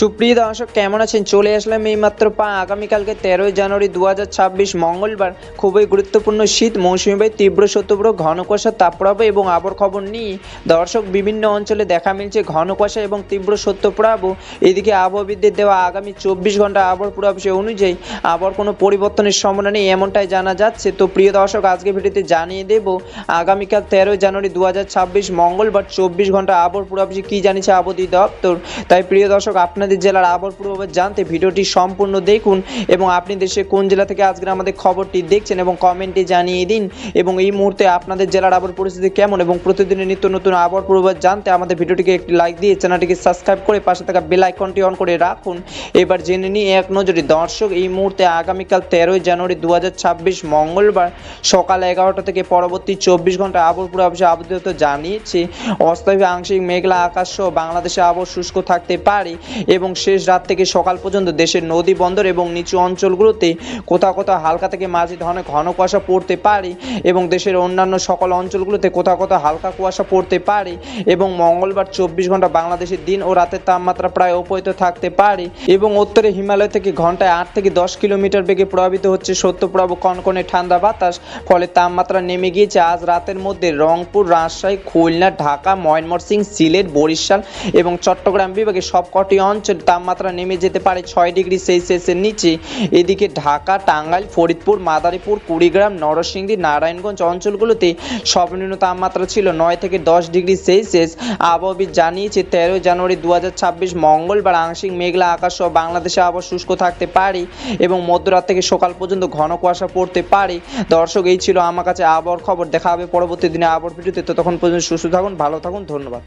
সুপ্রিয় দর্শক, কেমন আছেন? চলে আসলাম এই মাত্র পা। আগামীকালকে তেরোই জানুয়ারি দু হাজার ছাব্বিশ মঙ্গলবার। খুবই গুরুত্বপূর্ণ শীত মৌসুমি তীব্র শত্রুব্র ঘন কুয়াশা তাপপ্রবাহ এবং আবর খবর নিয়ে দর্শক বিভিন্ন অঞ্চলে দেখা মিলছে ঘন কুয়াশা এবং তীব্র সত্যপ্রবাহ এদিকে আবহাওয়াবিদদের দেওয়া আগামী চব্বিশ ঘণ্টা আবহাওয়ার পূর্বাভাস অনুযায়ী আবার কোনো পরিবর্তনের সম্ভাবনা নেই, এমনটাই জানা যাচ্ছে। তো প্রিয় দর্শক আজকে ভিডিওতে জানিয়ে দেব, আগামীকাল তেরোই জানুয়ারি দু হাজার ছাব্বিশ মঙ্গলবার চব্বিশ ঘণ্টা আবহাওয়ার পূর্বাভাসে কী জানিয়েছে আবহাওয়া দপ্তর তাই প্রিয় দর্শক আপনাদের জেলার আবহাওয়ার পূর্বাভাস জানতে ভিডিওটি সম্পূর্ণ দেখুন এবং আপনি দেশে কোন জেলা থেকে আজকের আমাদের খবরটি দেখছেন এবং কমেন্টে জানিয়ে দিন এবং এই মুহূর্তে আপনাদের জেলার আবহাওয়ার পরিস্থিতি কেমন এবং প্রতিদিনের নিত্য নতুন আবহাওয়ার পূর্বাভাস জানতে আমাদের ভিডিওটিকে একটি লাইক দিয়ে চ্যানেলটিকে সাবস্ক্রাইব করে পাশে থাকা বেল আইকনটি অন করে রাখুন। এবার জেনে নিই এক নজরে, দর্শক, এই মুহূর্তে আগামীকাল তেরোই জানুয়ারি দু হাজার ছাব্বিশ মঙ্গলবার সকাল এগারোটা থেকে পরবর্তী চব্বিশ ঘণ্টা আবহাওয়ার পূর্বাভাসে দপ্তর জানিয়েছে। অস্থায়ী, আংশিক, মেঘলা আকাশ সহ বাংলাদেশে আবহাওয়া শুষ্ক থাকতে পারে এবং শেষ রাত থেকে সকাল পর্যন্ত দেশের নদী বন্দর এবং নিচু অঞ্চলগুলোতে কোথাও কোথাও হালকা থেকে মাঝি ধরনের ঘন কুয়াশা পড়তে পারে এবং দেশের অন্যান্য সকল অঞ্চলগুলোতে কোথাও কোথাও হালকা কুয়াশা পড়তে পারে এবং মঙ্গলবার চব্বিশ ঘণ্টা বাংলাদেশের দিন ও রাতের তাপমাত্রা প্রায় অপরিত থাকতে পারে এবং উত্তরে হিমালয় থেকে ঘন্টায় আট থেকে দশ কিলোমিটার বেগে প্রভাবিত হচ্ছে সত্যপ্রভ কনকনে ঠান্ডা বাতাস, ফলে তাপমাত্রা নেমে গিয়েছে আজ রাতের মধ্যে রংপুর, রাজশাহী, খুলনা, ঢাকা, ময়মনসিংহ, সিলেট, বরিশাল এবং চট্টগ্রাম বিভাগে সবকটি অঞ্চল তাপমাত্রা নেমে যেতে পারে ছয় ডিগ্রি সেলসিয়াসের নিচে। এদিকে ঢাকা, টাঙ্গাইল, ফরিদপুর, মাদারীপুর, কুড়িগ্রাম, নরসিংদী, নারায়ণগঞ্জ অঞ্চলগুলোতে সর্বনিম্ন তাপমাত্রা ছিল নয় থেকে দশ ডিগ্রি সেলসিয়াস। আবহাওয়াবিদ জানিয়েছে তেরোই জানুয়ারি দু হাজার ছাব্বিশ মঙ্গলবার আংশিক মেঘলা আকাশ সহ বাংলাদেশে আবহাওয়া শুষ্ক থাকতে পারে এবং মধ্যরাত থেকে সকাল পর্যন্ত ঘন কুয়াশা পড়তে পারে। দর্শক, এই ছিল আমার কাছে আবহাওয়ার খবর। দেখা হবে পরবর্তী দিনে আবহাওয়ার ভিডিওতে। ততক্ষণ পর্যন্ত সুস্থ থাকুন, ভালো থাকুন, ধন্যবাদ।